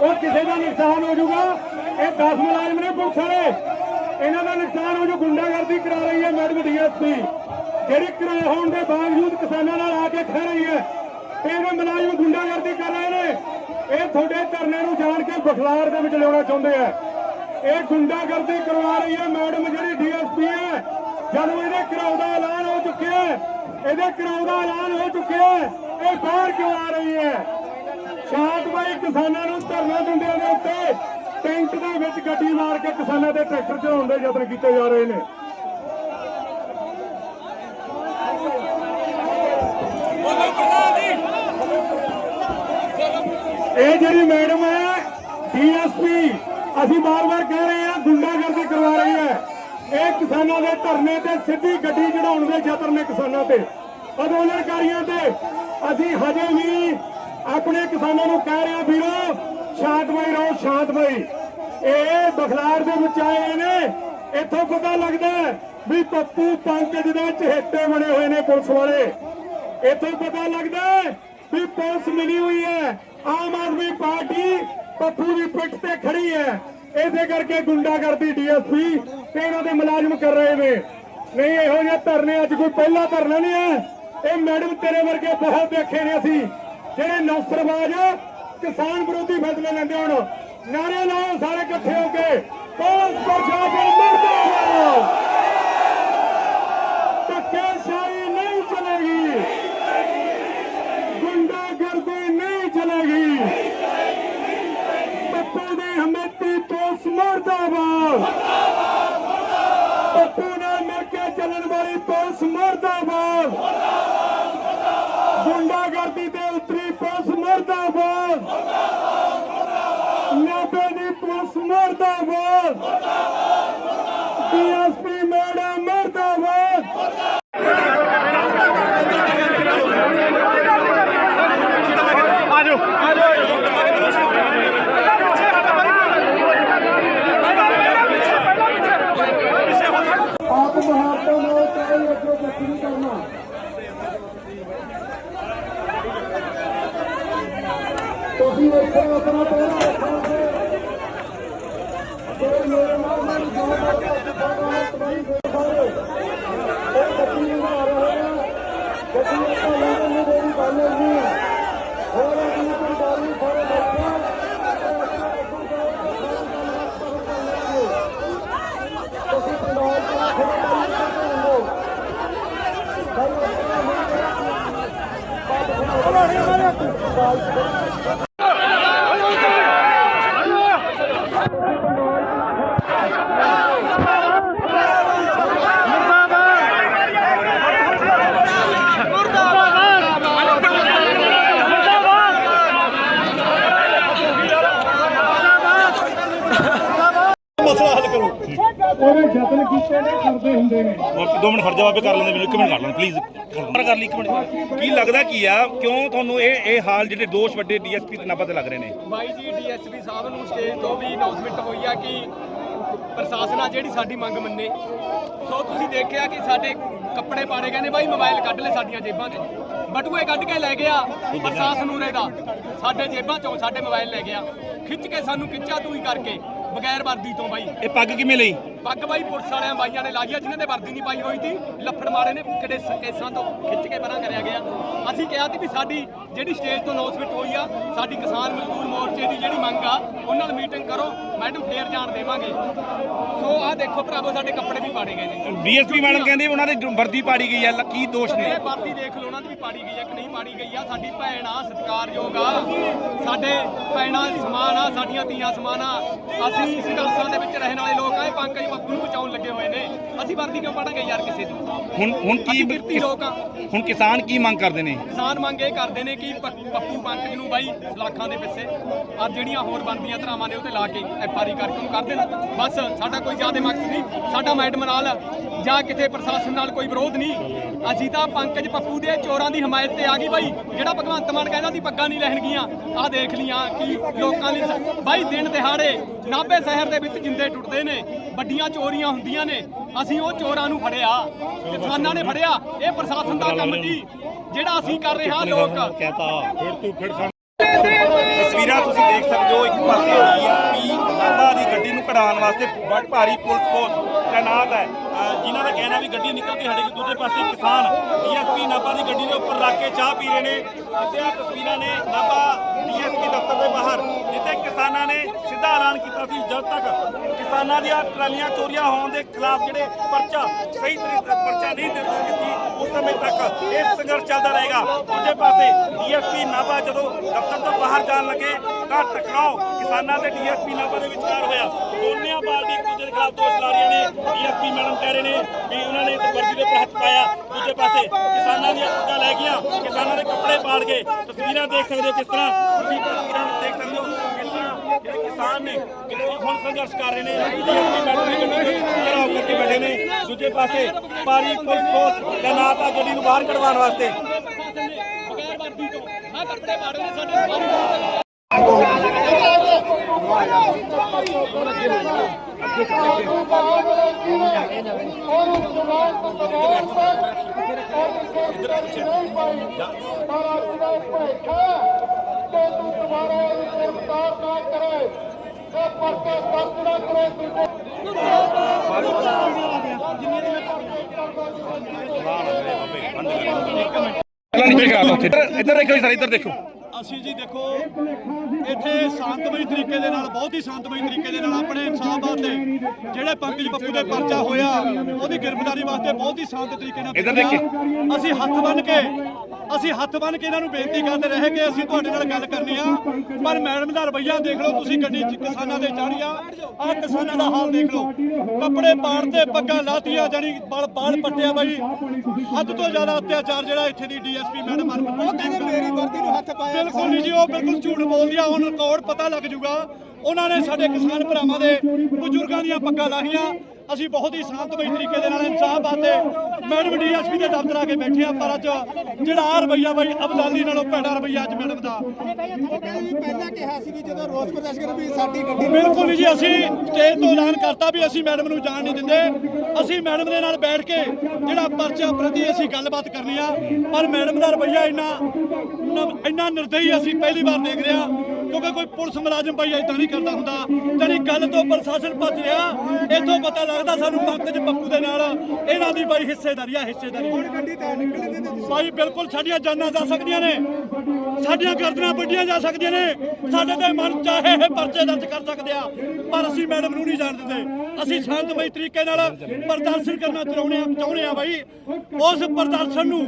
ਉਹ ਕਿਸੇ ਦਾ ਨੁਕਸਾਨ ਹੋ ਜਾਊਗਾ ਇਹ 10 ਮੁਲਾਜ਼ਮ ਨੇ ਪੁਲਿਸ ਵਾਲੇ ਇਹਨਾਂ ਦਾ ਨੁਕਸਾਨ ਹੋ ਜਾਊ ਗੁੰਡਾਗਰਦੀ ਕਰਾ ਰਹੀ ਹੈ ਮੈਡਮ ਡੀਐਸਪੀ, ਜਿਹੜੀ ਕਿਰਾਏ ਹੋਣ ਦੇ ਬਾਵਜੂਦ ਕਿਸਾਨਾਂ ਨਾਲ ਆ ਕੇ ਖੜ ਰਹੀ ਹੈ। ਤੇ ਮੁਲਾਜ਼ਮ ਗੁੰਡਾਗਰਦੀ ਕਰ ਰਹੇ ਨੇ। ਇਹ ਤੁਹਾਡੇ ਧਰਨੇ ਨੂੰ ਜਾਣ ਕੇ ਬਖਲਾਰ ਦੇ ਵਿੱਚ ਲਿਆਉਣਾ ਚਾਹੁੰਦੇ ਆ। ਇਹ ਗੁੰਡਾਗਰਦੀ ਕਰਵਾ ਰਹੀ ਹੈ ਮੈਡਮ ਜਿਹੜੀ ਡੀਐਸਪੀ ਹੈ। ਜਦੋਂ ਇਹਦੇ ਘਰਾਓ ਦਾ ਐਲਾਨ ਹੋ ਚੁੱਕਿਆ ਹੈ, ਇਹਦੇ ਘਰਾਓ ਦਾ ਐਲਾਨ ਹੋ ਚੁੱਕਿਆ ਹੈ, ਇਹ ਬਾਹਰ ਕਿਉਂ ਆ ਰਹੀ ਹੈ? ਸ਼ਾਂਤ ਬਾਈ ਕਿਸਾਨਾਂ ਨੂੰ ਧਰਨਾ ਦਿੰਦਿਆਂ ਦੇ ਉੱਤੇ ਟੈਂਕ ਦੇ ਵਿੱਚ ਗੱਡੀ ਮਾਰ ਕੇ ਕਿਸਾਨਾਂ ਦੇ ਟਰੈਕਟਰ ਚਲਾਉਣ ਦੇ ਯਤਨ ਕੀਤੇ ਜਾ ਰਹੇ ਨੇ। ਇਹ ਜਿਹੜੀ ਮੈਡਮ ਹੈ, ਡੀਐਸਪੀ, ਅਸੀਂ ਬਾਰ-ਬਾਰ ਕਹਿ ਰਹੇ ਹਾਂ, ਗੁੰਡਾਗਰਦੀ ਕਰਵਾ ਰਹੀ ਹੈ। ਇਹ ਕਿਸਾਨਾਂ ਦੇ ਧਰਨੇ ਤੇ ਸਿੱਧੀ ਗੱਡੀ ਚੜਾਉਣ ਦੇ ਯਤਨ ਨੇ ਕਿਸਾਨਾਂ ਤੇ। ਅੰਦੋਲਨਕਾਰੀਆਂ ਤੇ ਅਸੀਂ ਹਜੇ ਵੀ ਆਪਣੇ ਕਿਸਾਨਾਂ ਨੂੰ ਕਹਿ ਰਹੇ ਹਾਂ, ਵੀਰੋ ਸ਼ਾਂਤਮਈ ਰਹੋ, ਸ਼ਾਂਤਮਈ। ਇਹ ਬਖਲਾਰ ਦੇ ਵਿੱਚ ਆਏ ਨੇ। ਇੱਥੋਂ ਪਤਾ ਲੱਗਦਾ ਵੀ ਪੱਪੂ ਪੰਕਜ ਦੇ ਚਹੇਤੇ ਬਣੇ ਹੋਏ ਨੇ ਪੁਲਿਸ ਵਾਲੇ। ਇੱਥੋਂ ਪਤਾ ਲੱਗਦਾ ਵੀ ਪੁਲਿਸ ਮਿਲੀ ਹੋਈ ਹੈ। ਆਮ ਆਦਮੀ ਪਾਰਟੀ ਪੱਪੂ ਦੀ ਪਿੱਠ ਤੇ ਖੜੀ ਹੈ। ਇਸੇ ਕਰਕੇ ਗੁੰਡਾਗਰਦੀ ਡੀਐਸਪੀ ਤੇ ਇਹਨਾਂ ਦੇ ਮੁਲਾਜ਼ਮ ਕਰ ਰਹੇ ਨੇ। ਨਹੀਂ, ਇਹੋ ਜਿਹੇ ਧਰਨੇ ਅੱਜ ਕੋਈ ਪਹਿਲਾ ਧਰਨਾ ਨਹੀਂ ਹੈ। ਇਹ ਮੈਡਮ ਤੇਰੇ ਵਰਗੇ ਬਹੁਤ ਦੇਖੇ ਨੇ ਅਸੀਂ। ਜਿਹੜੇ ਨੌਸਰਬਾਜ਼ ਕਿਸਾਨ ਵਿਰੋਧੀ ਫੈਸਲੇ ਲੈਂਦੇ ਹੋਣ। ਨਾਰੇ ਲਾਓ ਸਾਰੇ ਇਕੱਠੇ ਹੋ ਕੇ। ਪੁਲਿਸ ਪ੍ਰਸ਼ਾਸਨ ਮਰਦਾਬਾਦ। ਧੱਕੇਸ਼ਾਹੀ Valeu, valeu! ਦੋ ਮਿੰਟ ਖੜ ਜਾ ਬਾਬੇ ਕਰ ਲੈਂਦੇ ਮੈਨੂੰ ਇੱਕ ਮਿੰਟ ਕਰ ਲੈਣ ਪਲੀਜ਼ ਕਰ ਲਈ ਇੱਕ ਮਿੰਟ। ਕੀ ਲੱਗਦਾ ਕੀ ਆ? ਕਿਉਂ ਤੁਹਾਨੂੰ ਇਹ ਇਹ ਹਾਲ ਜਿਹੜੇ ਦੋਸ਼ ਵੱਡੇ ਡੀਐਸਪੀ ਤੇ ਨਾਭਾ ਤੇ ਲੱਗ ਰਹੇ ਨੇ? ਬਾਈ ਜੀ ਡੀਐਸਪੀ ਸਾਹਿਬ ਨੂੰ ਸਟੇਜ ਤੋਂ ਵੀ ਅਨਾਉਂਸਮੈਂਟ ਹੋਈ ਆ ਕਿ ਪ੍ਰਸ਼ਾਸਨ ਆ ਜਿਹੜੀ ਸਾਡੀ ਮੰਗ ਮੰਨੇ। ਸੋ ਤੁਸੀਂ ਦੇਖਿਆ ਕਿ ਸਾਡੇ ਕੱਪੜੇ ਪਾੜੇ ਗਏ ਨੇ ਬਾਈ ਮੋਬਾਈਲ ਕੱਢ ਲੈ ਸਾਡੀਆਂ ਜੇਬਾਂ 'ਚ ਬਟੂਏ ਕੱਢ ਕੇ ਲੈ ਗਿਆ ਪ੍ਰਸ਼ਾਸਨ ਉਰੇ ਦਾ। ਸਾਡੇ ਜੇਬਾਂ 'ਚੋਂ ਸਾਡੇ ਮੋਬਾਈਲ ਲੈ ਗਿਆ। ਖਿੱਚ ਕੇ ਸਾਨੂੰ ਖਿੱਚਾ ਤੂੰ ਹੀ ਕਰਕੇ। ਬਗੈਰ ਵਰਦੀ ਤੋਂ ਬਾਈ। ਇਹ ਪੱਗ ਕਿਵੇਂ ਲਈ? ਪੱਗ ਬਾਈ ਪੁਲਿਸ ਵਾਲਿਆਂ ਬਾਈਆਂ ਨੇ ਲਾਈ ਆ ਜਿਨ੍ਹਾਂ ਦੇ ਵਰਦੀ ਨਹੀਂ ਪਾਈ ਹੋਈ ਸੀ। ਲੱਫੜ ਮਾਰੇ ਨੇ ਕਿਹੜੇ ਕੇਸਾਂ ਤੋਂ ਖਿੱਚ ਕੇ ਪਰਾਂ ਕਰਿਆ ਗਿਆ। ਅਸੀਂ ਕਿਹਾ ਸੀ ਵੀ ਸਾਡੀ ਜਿਹੜੀ ਸਟੇਜ ਤੋਂ ਅਨਾਉਂਸਮੈਂਟ ਹੋਈ ਆ ਸਾਡੀ ਕਿਸਾਨ ਮਜ਼ਦੂਰ ਮੋਰਚੇ ਦੀ ਜਿਹੜੀ ਮੰਗ ਆ ਉਹਨਾਂ ਨਾਲ ਮੀਟਿੰਗ ਕਰੋ। ਮੈਡਮ ਫੇਰ ਜਾਣ ਦੇਵਾਂਗੇ। ਸੋ ਆਹ ਦੇਖੋ ਭਰਾਵੋ ਸਾਡੇ ਕੱਪੜੇ ਵੀ ਪਾੜੇ ਗਏ ਨੇ। ਡੀਐਸਪੀ ਮੈਡਮ ਕਹਿੰਦੇ ਉਹਨਾਂ ਦੇ ਵਰਦੀ ਪਾੜੀ ਗਈ ਆ ਲ- ਕੀ ਦੋਸ਼ ਨੇ? ਇਹ ਵਰਦੀ ਦੇਖ ਲਓ ਉਹਨਾਂ ਦੀ ਵੀ ਪਾੜੀ ਗਈ ਆ ਕਿ ਨਹੀਂ ਪਾੜੀ ਗਈ ਆ। ਸਾਡੀ ਭੈਣ ਆ ਸਤਿਕਾਰਯੋਗ ਆ। ਸਾਡੇ ਭੈਣਾਂ ਸਮਾਨ ਆ ਸਾਡੀਆਂ ਧੀਆਂ ਸਮਾਨ ਆ। ਅਸੀਂ ਸੰਘਰਸ਼ਾਂ ਦੇ ਵਿੱਚ ਰਹਿਣ ਵਾਲੇ ਲੋਕ ਆ ਇਹ ਪੰਕਜ ਬੱਬੂ ਨੂੰ ਬਚਾਉਣ ਲੱਗੇ ਹੋਏ ਨੇ। ਅਸੀਂ ਵਰਦੀ ਕਿਉਂ ਪਾੜਾਂਗੇ ਯਾਰ ਕਿਸੇ ਦੀ ਹੁਣ ਹੁਣ ਕੀ ਅਸੀਂ ਕਿਰਤੀ ਲੋਕ ਆ। ਹੁਣ ਕਿਸਾਨ ਕੀ ਮੰਗ ਕਰਦੇ ਨੇ? ਕਿਸਾਨ ਮੰਗ ਇਹ ਕਰਦੇ ਨੇ ਕਿ ਪ- ਪੱਪੂ ਪੰਕਜ ਨੂੰ ਬਾਈ ਲੱਖਾਂ ਦੇ ਪਿੱਛੇ ਆ ਜਿਹੜੀਆਂ ਹੋਰ ਬਣਦੀਆਂ ਧਰਾਵਾਂ ਨੇ ਉਹਤੇ ਲਾ ਕੇ ਐਫਆਰਈ ਕਰਕੇ ਉਹਨੂੰ ਕਰ ਦੇਣ। ਬਸ ਸਾਡਾ ਕੋਈ ਜ਼ਿਆਦਾ ਮਕਸਦ ਨਹੀਂ। ਸਾਡਾ ਮੈਡਮ ਨਾਲ ਜਾਂ ਕਿਸੇ ਪ੍ਰਸ਼ਾਸਨ ਨਾਲ ਕੋਈ ਵਿਰੋਧ ਨਹੀਂ। ਅਸੀਂ ਤਾਂ ਪੰਕਜ ਪੱਪੂ ਦੇ ਚੋਰਾਂ ਦੀ ਹਮਾਇਤ ਤੇ ਆ ਗਈ ਬਾਈ। ਜਿਹੜਾ ਭਗਵੰਤ ਮਾਨ ਕਹਿੰਦਾ ਸੀ ਪੱਗਾਂ ਨਹੀਂ ਲੈਣਗੀਆਂ ਆਹ ਦੇਖ ਲੀਆਂ ਕਿ ਲੋਕਾਂ ਦੀ ਸ- ਬਾਈ ਦਿਨ ਦਿਹਾੜੇ ਨਾਭੇ ਸ਼ਹਿਰ ਦੇ ਵਿੱਚ ਜਿੰਦੇ ਟੁੱਟਦੇ ਨੇ ਵੱਡੀਆਂ ਚੋਰੀਆਂ ਹੁੰਦੀਆਂ ਨੇ। ਅਸੀਂ ਉਹ ਚੋਰਾਂ ਨੂੰ ਫੜਿਆ। ਕਿਸਾਨਾਂ ਨੇ ਫੜਿਆ। ਇਹ ਪ੍ਰਸ਼ਾਸਨ ਦਾ ਕੰਮ ਜੀ ਜਿਹੜਾ ਅਸੀਂ ਕਰ ਰਹੇ ਹਾਂ ਲੋਕ ਕਹਤਾ ਫਿਰ ਤੂੰ ਫਿਰ ਤਸਵੀਰਾਂ ਤਸਵੀਰਾਂ ਤੁਸੀਂ ਦੇਖ ਸਕਦੇ ਹੋ ਇੱਕ ਪਾਸੇ ਦੀ ਵਾਸਤੇ ਬੜ ਭਾਰੀ ਪੁਲਿਸ ਫੋਰਸ ਤਾਇਨਾਤ ਹੈ। ਜਿਨ੍ਹਾਂ ਦਾ ਕਹਿਣਾ ਵੀ ਗੱਡੀ ਨਿਕਲ ਕੇ ਹਟੇਗੀ ਦੂਜੇ ਪਾਸੇ ਕਿਸਾਨ ਡੀਐਸਪੀ ਨਾਭਾ ਦੀ ਗੱਡੀ ਦੇ ਉੱਪਰ ਰੱਖ ਕੇ ਚਾਹ ਪੀ ਰਹੇ ਨੇ। ਇਸੇ ਤਸਵੀਰਾਂ ਨੇ ਨਾਭਾ ਡੀਐਸਪੀ ਦਫ਼ਤਰ ਦੇ ਬਾਹਰ, ਜਿੱਥੇ ਕਿਸਾਨਾਂ ਨੇ ਸਿੱਧਾ ਐਲਾਨ ਕੀਤਾ ਸੀ, ਜਦ ਤੱਕ ਕਿਸਾਨਾਂ ਦੀਆਂ ਟਰਾਲੀਆਂ ਚੋਰੀਆਂ ਹੋਣ ਦੇ ਖਿਲਾਫ ਜਿਹੜੇ ਪਰਚਾ ਸਹੀ ਤਰੀਕੇ ਪਰਚਾ ਨਹੀਂ ਦਿੱਤਾ ਕੀਤੀ ਉਸ ਸਮੇਂ ਤੱਕ ਇਹ ਸੰਘਰਸ਼ ਚੱਲਦਾ ਰਹੇਗਾ। ਦੂਜੇ ਪਾਸੇ ਡੀਐਸਪੀ ਨਾਭਾ ਜਦੋਂ ਦਫ਼ਤਰ ਤੋਂ ਬਾਹਰ ਜਾਣ ਲੱਗੇ, ਤਾਂ ਟਕਰਾਓ ਕਿਸਾਨਾਂ ਤੇ ਡੀਐਸਪੀ ਨਾਭਾ ਦੇ ਵਿਚਕਾਰ ਹੋਇਆ। ਦੋਨਿਆਂ ਪਾਰਟੀ ਖਿਲਾਫ ਦੋਸ਼ ਲਾ ਰਹੀਆਂ ਨੇ, ਡੀਐਸਪੀ ਮੈਡਮ ਕਹਿ ਰਹੇ ਨੇ ਵੀ ਉਹਨਾਂ ਨੇ ਇਸ ਵਰਦੀ ਦੇ ਉੱਪਰ ਹੱਥ ਪਾਇਆ। ਦੂਜੇ ਪਾਸੇ ਕਿਸਾਨਾਂ ਦੀਆਂ ਪੱਗਾਂ ਲੈ ਗਈਆਂ, ਕਿਸਾਨਾਂ ਦੇ ਕੱਪੜੇ ਪਾੜ ਗਏ। ਤਸਵੀਰਾਂ ਦੇਖ ਸਕਦੇ ਹੋ ਕਿਸ ਤਰ੍ਹਾਂ ਤੁਸੀਂ ਤਸਵੀਰਾਂ ਦੇਖ ਸਕਦੇ ਹੋ, ਕਿਸ ਤਰ੍ਹਾਂ ਜਿਹੜੇ ਕਿਸਾਨ ਨੇ, ਜਿਹੜੇ ਹੁਣ ਸੰਘਰਸ਼ ਕਰ ਰਹੇ ਨੇ, ਡੀਐਸਪੀ ਮੈਡਮ ਦੀ ਘਰਾਓ ਕਰਕੇ ਬੈਠੇ ਨੇ। ਦੂਜੇ ਪਾਸੇ ਭਾਰੀ ਪੁਲਿਸ ਫੋਰਸ ਤੈਨਾਤ ਆ ਗੱਡੀ ਨੂੰ ਬਾਹਰ ਕਢਵਾਉਣ ਵਾਸਤੇ। ਬਗੈਰ ਵਰਦੀ ਤੋਂ। ਆ ਕਰਤੇ ਮਾਰੇ ਨੇ ਸਾਡੇ ਸਾਰੇ ਇੱਧਰ ਇੱਧਰ ਦੇਖੋ ਸਰ ਇੱਧਰ ਦੇਖੋ। ਅਸੀਂ ਜੀ ਦੇਖੋ ਇੱਥੇ ਸ਼ਾਂਤਮਈ ਤਰੀਕੇ ਦੇ ਨਾਲ ਬਹੁਤ ਹੀ ਸ਼ਾਂਤਮਈ ਤਰੀਕੇ ਦੇ ਨਾਲ ਆਪਣੇ ਇਨਸਾਫ ਵਾਸਤੇ ਜਿਹੜੇ ਪੰਕਜ ਬੱਪੂ ਦੇ ਪਰਚਾ ਹੋਇਆ ਉਹਦੀ ਗ੍ਰਿਫਤਾਰੀ ਵਾਸਤੇ ਬਹੁਤ ਹੀ ਸ਼ਾਂਤ ਤਰੀਕੇ ਨਾਲ। ਅਸੀਂ ਹੱਥ ਬੰਨ ਕੇ ਅਸੀਂ ਹੱਥ ਬੰਨ ਕੇ ਇਹਨਾਂ ਨੂੰ ਬੇਨਤੀ ਕਰਦੇ ਰਹੇ ਕਿ ਅਸੀਂ ਤੁਹਾਡੇ ਨਾਲ ਗੱਲ ਕਰਨੀ ਆ। ਪਰ ਮੈਡਮ ਦਾ ਰਵੱਈਆ ਦੇਖ ਲਓ ਤੁਸੀਂ ਗੱਡੀ 'ਚ ਕਿਸਾਨਾਂ ਦੇ ਚਾੜੀਆਂ ਆਹ ਕਿਸਾਨਾਂ ਦਾ ਹਾਲ ਦੇਖ ਲਓ। ਕੱਪੜੇ ਪਾੜਦੇ ਪੱਗਾਂ ਲਾਤੀਆਂ ਜਾਨੀ ਬਾਲ ਬਾਲ ਪੱਟਿਆ ਬਾਈ। ਹੱਦ ਤੋਂ ਜ਼ਿਆਦਾ ਅਤਿਆਚਾਰ ਜਿਹੜਾ ਇੱਥੇ ਦੀ ਡੀਐਸਪੀ ਮੈਡਮ ਹਨ ਉਹ ਕਹਿੰਦੇ ਮੇਰੀ ਵਰਦੀ ਨੂੰ ਹੱਥ ਪਾਇਆ। ਬਿਲਕੁਲ ਨਹੀਂ ਜੀ ਉਹ ਬਿਲਕੁਲ ਝੂਠ ਬੋਲਦੀ ਆ ਹੁਣ ਰਿਕਾਰਡ ਪਤਾ ਲੱਗ ਜੂਗਾ। ਉਹਨਾਂ ਨੇ ਸਾਡੇ ਕਿਸਾਨ ਭਰਾਵਾਂ ਦੇ ਬਜ਼ੁਰਗਾਂ ਦੀਆਂ ਪੱਗਾਂ ਲਾਹੀਆਂ। ਅਸੀਂ ਬਹੁਤ ਹੀ ਸ਼ਾਂਤਮਈ ਤਰੀਕੇ ਦੇ ਨਾਲ ਇਨਸਾਫ ਆਤੇ ਮੈਡਮ ਡੀਐਸਪੀ ਦੇ ਦਫ਼ਤਰ ਆ ਕੇ ਬੈਠੇ ਆ ਪਰ ਅੱਜ ਜਿਹੜਾ ਆਹ ਰਵੱਈਆ ਬਾਈ ਅਬਦਾਲੀ ਨਾਲੋਂ ਭੈੜਾ ਰਵੱਈਆ ਅੱਜ ਮੈਡਮ ਦਾ। ਪਹਿਲਾਂ ਕਿਹਾ ਸੀ ਵੀ ਜਦੋਂ ਰੋਸ ਪ੍ਰਦਰਸ਼ਨ ਵੀ ਸਾਡੀ ਗੱਡੀ ਬਿਲਕੁਲ ਜੀ ਅਸੀਂ ਸਟੇਜ ਤੋਂ ਐਲਾਨ ਕਰਤਾ ਵੀ ਅਸੀਂ ਮੈਡਮ ਨੂੰ ਜਾਣ ਨਹੀਂ ਦਿੰਦੇ। ਅਸੀਂ ਮੈਡਮ ਦੇ ਨਾਲ ਬੈਠ ਕੇ ਜਿਹੜਾ ਪਰਚਾ ਪ੍ਰਤੀ ਅਸੀਂ ਗੱਲਬਾਤ ਕਰਨੀ ਆ, ਪਰ ਮੈਡਮ ਦਾ ਰਵੱਈਆ ਇੰਨਾ ਇੰਨਾ ਨਿਰਦਈ ਅਸੀਂ ਪਹਿਲੀ ਵਾਰ ਦੇਖ ਰਹੇ ਹਾਂ ਕਿਉਂਕਿ ਕੋਈ ਪੁਲਿਸ ਮੁਲਾਜ਼ਮ ਭਾਈ ਇਦਾਂ ਨਹੀਂ ਕਰਦਾ ਹੁੰਦਾ। ਜਿਹੜੀ ਗੱਲ ਤੋਂ ਪ੍ਰਸ਼ਾਸਨ ਭੱਜ ਰਿਹਾ ਇੱਥੋਂ ਪਤਾ ਲੱਗਦਾ ਸਾਨੂੰ ਪੰਕਜ ਪੱਪੂ ਦੇ ਨਾਲ ਇਹਨਾਂ ਦੀ ਬਾਈ ਹਿੱਸੇਦਾਰੀ ਆ ਹਿੱਸੇਦਾਰੀ। ਗੱਡੀ ਤਾਂ ਨਿਕਲਣ ਦੇ ਤੁਸੀਂ। ਭਾਈ ਬਿਲਕੁਲ ਸਾਡੀਆਂ ਜਾਨਾਂ ਜਾ ਸਕਦੀਆਂ ਨੇ। ਸਾਡੀਆਂ ਗਰਦਨਾਂ ਵੱਡੀਆਂ ਜਾ ਸਕਦੀਆਂ ਨੇ। ਸਾਡੇ ਤੇ ਮਨ ਚਾਹੇ ਇਹ ਪਰਚੇ ਦਰਜ ਕਰ ਸਕਦੇ ਆ ਪਰ ਅਸੀਂ ਮੈਡਮ ਨੂੰ ਨਹੀਂ ਜਾਣ ਦਿੰਦੇ। ਅਸੀਂ ਸ਼ਾਂਤਮਈ ਤਰੀਕੇ ਨਾਲ ਪ੍ਰਦਰਸ਼ਨ ਕਰਨਾ ਚਾਹੁੰਦੇ ਆ ਚਾਹੁੰਦੇ ਆ ਬਾਈ। ਉਸ ਪ੍ਰਦਰਸ਼ਨ ਨੂੰ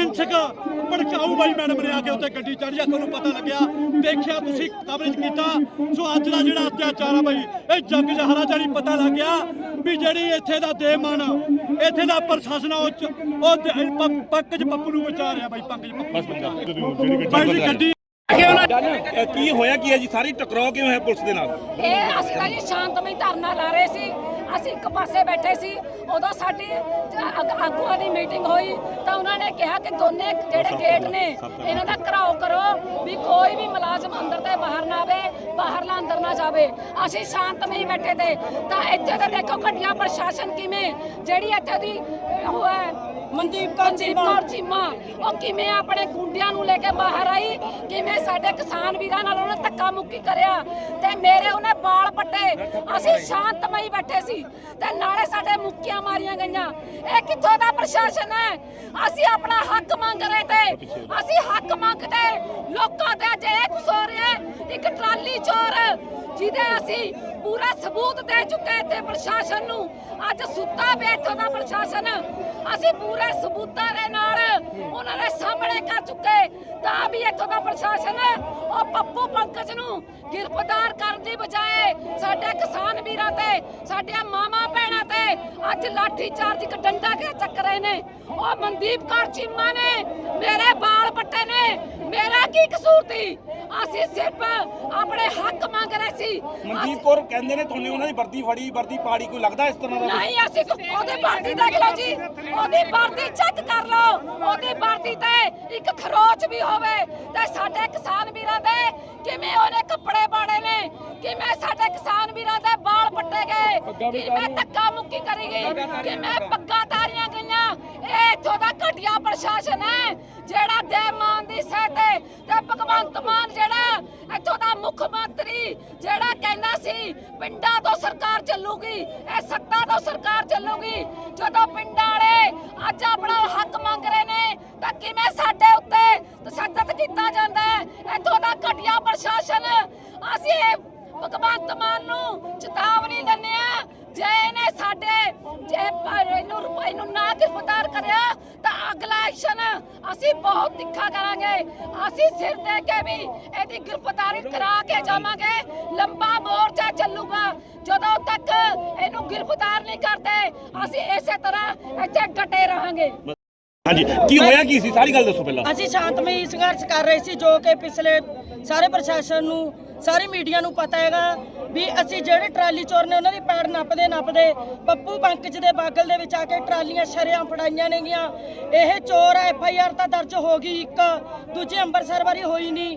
ਇੰਚਕ ਭੜਕਾਊ ਬਾਈ ਮੈਡਮ ਨੇ ਆ ਕੇ ਉੱਤੇ ਗੱਡੀ ਚੜ੍ਹ ਜਾ ਤੁਹਾਨੂੰ ਪਤਾ ਲੱਗਿਆ। ਦੇਖਿਆ ਤੁਸੀਂ ਕਵਰੇਜ ਕੀਤਾ। ਸੋ ਅੱਜ ਦਾ ਜਿਹੜਾ ਅਤਿਆਚਾਰ ਆ ਬਾਈ ਇਹ ਜੱਗ ਜਹਰਾ ਜਾਨੀ ਪਤਾ ਲੱਗ ਗਿਆ ਵੀ ਜਿਹੜੀ ਇੱਥੇ ਦਾ ਦੇਮਨ ਇੱਥੇ ਦਾ ਪ੍ਰਸ਼ਾਸਨ ਆ ਉਹ ਚ- ਉਹ ਦ- ਪ- ਪੰਕਜ ਪੱਪੂ ਨੂੰ ਵਿਚਾਰ ਰਿਹਾ ਬਾਈ ਪੰਕਜ ਪੱਪੂ। ਬਾਈ ਜੀ ਗੱਡੀ ਕੀ ਹੋਇਆ ਕੀ ਹੈ ਜੀ? ਸਾਰੀ ਟਕਰਾਅ ਕਿਉਂ ਹੈ ਪੁਲਿਸ ਦੇ ਨਾਲ? ਇਹ ਅਸੀਂ ਤਾਂ ਜੀ ਸ਼ਾਂਤਮਈ ਧਰਨਾ ਲਾ ਰਹੇ ਸੀ। ਅਸੀਂ ਇੱਕ ਪਾਸੇ ਬੈਠੇ ਸੀ। ਉਦੋਂ ਸਾਡੀ ਜ- ਆਗੂਆਂ ਦੀ ਮੀਟਿੰਗ ਹੋਈ ਤਾਂ ਉਹਨਾਂ ਨੇ ਕਿਹਾ ਕਿ ਦੋਨੇ ਜਿਹੜੇ ਗੇਟ ਨੇ ਇਹਨਾਂ ਦਾ ਘਰਾਓ ਕਰੋ ਵੀ ਕੋਈ ਵੀ ਮੁਲਾਜ਼ਮ ਅੰਦਰ ਤੇ ਬਾਹਰ ਨਾ ਆਵੇ ਬਾਹਰਲਾ ਅੰਦਰ ਨਾ ਜਾਵੇ। ਅਸੀਂ ਸ਼ਾਂਤਮਈ ਬੈਠੇ ਤੇ। ਤਾਂ ਇੱਥੇ ਤੇ ਦੇਖੋ ਘਟੀਆ ਪ੍ਰਸ਼ਾਸਨ ਕਿਵੇਂ ਜਿਹੜੀ ਇੱਥੇ ਦੀ ਅਹ, ਉਹ ਹੈ ਮਨਦੀਪ ਕੌਰ ਚੀਮਾ। ਉਹ ਕਿਵੇਂ ਆਪਣੇ ਗੁੰਡਿਆਂ ਨੂੰ ਲੈ ਕੇ ਬਾਹਰ ਆਈ? ਕਿਵੇਂ ਸਾਡੇ ਕਿਸਾਨ ਵੀਰਾਂ ਨਾਲ ਉਹਨੇ ਧੱਕਾ ਮੁੱਕੀ ਕਰਿਆ? ਤੇ ਮੇਰੇ ਉਹਨੇ ਬਾਲ ਪੱਟੇ। ਅਸੀਂ ਸ਼ਾਂਤਮਈ ਬੈਠੇ ਸੀ। ਤੇ ਨਾਲੇ ਸਾਡੇ ਮੁੱਕੀਆਂ ਮਾਰੀਆਂ ਗਈਆਂ। ਇਹ ਕਿੱਥੋਂ ਦਾ ਪ੍ਰਸ਼ਾਸਨ ਹੈ? ਅਸੀਂ ਆਪਣਾ ਹੱਕ ਮੰਗ ਰਹੇ ਤੇ ਅਸੀਂ ਹੱਕ ਮੰਗਦੇ ਲੋਕਾਂ ਤੇ। ਅੱਜ ਇਹ ਜਿਹਦੇ ਅਸੀਂ ਪੂਰਾ ਸਬੂਤ ਦੇ ਚੁੱਕੇ ਤੇ ਪ੍ਰਸ਼ਾਸਨ ਨੂੰ। ਅੱਜ ਸੁੱਤਾ ਪਿਆ ਇੱਥੋਂ ਦਾ ਪ੍ਰਸ਼ਾਸਨ। ਅਸੀਂ ਪੂਰੇ ਸਬੂਤਾਂ ਦੇ ਨਾਲ ਉਹਨਾਂ ਦੇ ਸਾਹਮਣੇ ਕਰ ਚੁੱਕੇ ਤਾਂ ਵੀ ਇੱਥੋਂ ਦਾ ਪ੍ਰਸ਼ਾਸਨ ਉਹ ਪੱਪੂ ਪੰਕਜ ਨੂੰ ਗ੍ਰਿਫਤਾਰ ਕਰਨ ਦੀ ਬਜਾਏ ਸਾਡੇ ਕਿਸਾਨ ਵੀਰਾਂ ਤੇ, ਸਾਡੀਆਂ ਮਾਮਾ ਭੈਣਾਂ ਤੇ ਅੱਜ ਲਾਠੀ ਚਾਰਜ ਇੱਕ ਡੰਡਾ ਕੇ ਚੱਕ ਰਹੇ ਨੇ? ਉਹ ਮਨਦੀਪ ਕੌਰ ਚੀਮਾ ਨੇ, ਮੇਰੇ ਬਾਲ ਪੱਟੇ ਨੇ, ਮੇਰਾ ਕੀ ਕਸੂਰ ਸੀ? ਅਸੀਂ ਸਿਰਫ ਆਪਣੇ ਹੱਕ ਮੰਗ ਰਹੇ ਸੀ। ਕੌਰ ਕਹਿੰਦੇ ਨੇ ਤੁਹਾਨੂੰ ਉਹਨਾਂ ਦੀ ਵਰਦੀ ਫੜੀ ਵਰਦੀ ਪਾੜੀ ਕੋਈ ਲੱਗਦਾ ਇਸ ਤਰ੍ਹਾਂ ਦਾ? ਨਹੀਂ ਅਸੀਂ ਉਹਦੀ ਵਰਦੀ ਦੇਖ ਲਓ ਜੀ। ਉਹਦੀ ਵਰਦੀ ਚੈੱਕ ਕਰ ਲਓ। ਉਹਦੀ ਵਰਦੀ ਤੇ ਇੱਕ ਖਰੋਚ ਵੀ ਹੋਵੇ ਤੇ ਸਾਡੇ ਕਿਸਾਨ ਵੀਰਾਂ ਦੇ ਕਿਵੇਂ ਉਹਨੇ ਕੱਪੜੇ ਪਾੜੇ ਨੇ? ਕਿਵੇਂ ਸਾਡੇ ਕਿਸਾਨ ਵੀਰਾਂ ਦੇ ਬਾਲ ਪੱਟੇ ਗਏ? ਕਿਵੇਂ ਧੱਕਾ ਮੁੱਕੀ ਕਰੀ ਗਈ? ਕਿਵੇਂ ਪੱਗਾਂ ਤਾਰੀਆਂ ਗਈਆਂ? ਇਹ ਇੱਥੋਂ ਦਾ ਘਟੀਆ ਪ੍ਰਸ਼ਾਸਨ ਹੈ। ਜਿਹੜਾ ਦੇ ਦੀ ਸਹਿ ਤੇ ਭਗਵੰਤ ਮਾਨ ਜਿਹੜਾ ਇੱਥੋਂ ਦਾ ਮੁੱਖ ਮੰਤਰੀ ਜਿਹੜਾ ਕਹਿੰਦਾ ਸੀ, ਪਿੰਡਾਂ ਤੋਂ ਸਰਕਾਰ ਚੱਲੂਗੀ, ਇਹ ਸੱਤਾ ਤੋਂ ਸਰਕਾਰ ਚੱਲੂਗੀ। ਜਦੋਂ ਪਿੰਡਾਂ ਵਾਲੇ ਅੱਜ ਆਪਣਾ ਹੱਕ ਮੰਗ ਰਹੇ ਨੇ, ਤਾਂ ਕਿਵੇਂ ਸਾਡੇ ਉੱਤੇ ਤਸ਼ੱਦਦ ਕੀਤਾ ਜਾਂਦਾ ਹੈ? ਇੱਥੋਂ ਦਾ ਘਟੀਆ ਪ੍ਰਸ਼ਾਸਨ, ਅਸੀਂ ਭਗਵੰਤ ਮਾਨ ਨੂੰ ਚੇਤਾਵਨੀ ਦਿੰਦੇ ਆ ਜੇ ਇਹਨੇ ਸਾਡੇ, ਜੇ ਪਰ ਇਹਨੂੰ ਰੁਪਏ ਨੂੰ ਨਾ ਗ੍ਰਿਫਤਾਰ ਕਰਿਆ ਅਗਲਾ ਐਕਸ਼ਨ ਅਸੀਂ ਬਹੁਤ ਤਿੱਖਾ ਕਰਾਂਗੇ। ਅਸੀਂ ਸਿਰ ਦੇ ਕੇ ਵੀ ਇਹਦੀ ਗ੍ਰਿਫਤਾਰੀ ਕਰਾ ਕੇ ਜਾਵਾਂਗੇ। ਲੰਬਾ ਮੋਰਚਾ ਚੱਲੂਗਾ। ਜਦੋਂ ਤੱਕ ਇਹਨੂੰ ਗ੍ਰਿਫਤਾਰ ਨਹੀਂ ਕਰਦੇ ਅਸੀਂ ਇਸੇ ਤਰ੍ਹਾਂ ਇੱਥੇ ਡਟੇ ਰਹਾਂਗੇ। ਹਾਂਜੀ ਕੀ ਹੋਇਆ ਕੀ ਸੀ? ਸਾਰੀ ਗੱਲ ਦੱਸੋ ਪਹਿਲਾਂ। ਅਸੀਂ ਸ਼ਾਂਤਮਈ ਸੰਘਰਸ਼ ਕਰ ਰਹੇ ਸੀ ਜੋ ਕਿ ਪਿਛਲੇ ਸਾਰੇ ਪ੍ਰਸ਼ਾਸਨ ਨੂੰ ਸਾਰੀ ਮੀਡੀਆ ਨੂੰ ਪਤਾ ਹੈਗਾ। ਵੀ ਅਸੀਂ ਜਿਹੜੇ ਟਰਾਲੀ ਚੋਰ ਨੇ, ਉਹਨਾਂ ਦੀ ਪੈੜ ਨੱਪਦੇ ਨੱਪਦੇ। ਪੱਪੂ ਪੰਕਜ ਦੇ ਬਾਗਲ ਦੇ ਵਿੱਚ ਆ ਕੇ ਟਰਾਲੀਆਂ ਸ਼ਰਿਆਂ ਫੜਾਈਆਂ ਨੇਗੀਆਂ। ਇਹ ਚੋਰ ਐਫ ਆਈ ਆਰ ਤਾਂ ਦਰਜ ਹੋ ਗਈ ਇੱਕ। ਦੂਜੀ ਅੰਮ੍ਰਿਤਸਰ ਵਾਰੀ ਹੋਈ ਨਹੀਂ।